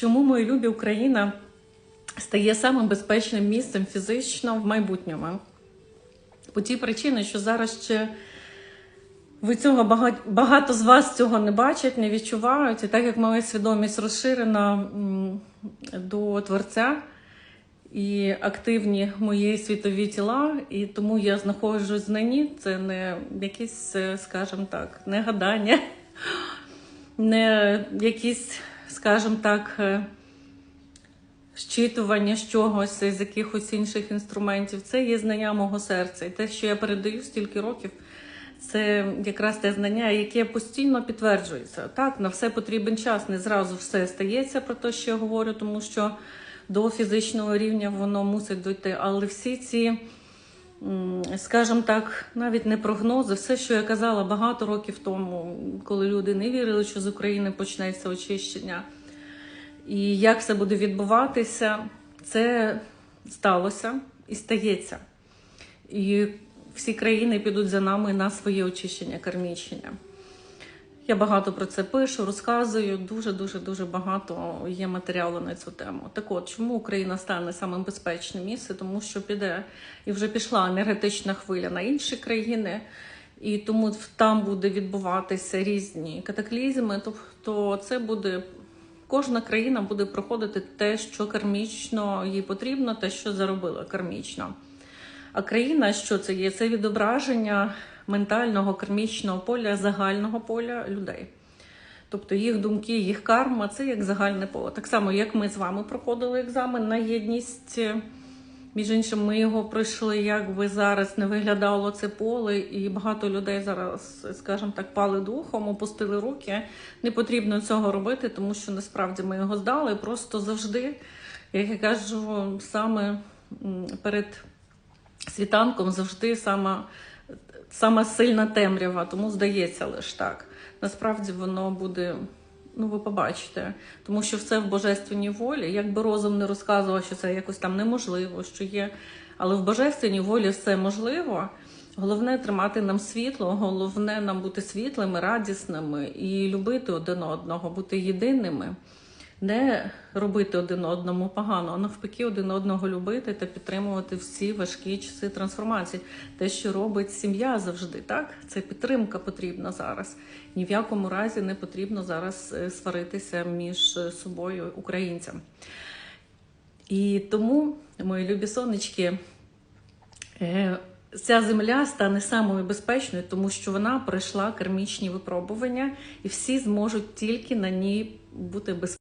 Чому мої любі Україна стає самим безпечним місцем фізично в майбутньому? По тій причині, що зараз ще ви цього багато, багато з вас цього не бачать, не відчувають. І так як моя свідомість розширена до Творця і активні мої світові тіла, і тому я знаходжусь в знанні. Це не якісь, е, скажімо так, не гадання, не якісь, скажімо так, е, щитування з чогось з якихось інших інструментів. Це є знання мого серця. І те, що я передаю стільки років, це якраз те знання, яке постійно підтверджується. Так, на все потрібен час, не зразу все стається про те, що я говорю, тому що до фізичного рівня воно мусить дойти. Але всі ці, скажімо так, навіть не прогнози, все, що я казала багато років тому, коли люди не вірили, що з України почнеться очищення. І як це буде відбуватися, це сталося і стається. І всі країни підуть за нами на своє очищення, кармічення. Я багато про це пишу, розказую. Дуже, дуже, дуже багато є матеріалу на цю тему. Так от, чому Україна стане самим безпечним місцем? Тому що піде і вже пішла енергетична хвиля на інші країни, і тому там буде відбуватися різні катаклізми. Тобто, це буде кожна країна буде проходити те, що кармічно їй потрібно, те, що заробила кармічно. А країна, що це є? Це відображення ментального кармічного поля, загального поля людей. Тобто їх думки, їх карма це як загальне поле. Так само, як ми з вами проходили екзамен на єдність. Між іншим, ми його пройшли, як би зараз не виглядало це поле, і багато людей зараз, скажімо так, пали духом, опустили руки. Не потрібно цього робити, тому що насправді ми його здали. Просто завжди, як я кажу, саме перед світанком завжди сама, сама сильна темрява, тому здається лише так. Насправді воно буде. Ну, ви побачите, тому що все в божественній волі. Якби розум не розказував, що це якось там неможливо, що є. Але в божественній волі все можливо. Головне тримати нам світло, головне нам бути світлими, радісними і любити один одного, бути єдиними, не робити один одному погано, а навпаки, один одного любити та підтримувати всі важкі часи трансформації. Те, що робить сім'я завжди, так це підтримка потрібна зараз. Ні в якому разі не потрібно зараз е, сваритися між е, собою українцям. І тому, мої любі сонечки, е, ця земля стане самою безпечною, тому що вона пройшла кармічні випробування, і всі зможуть тільки на ній бути безпечними.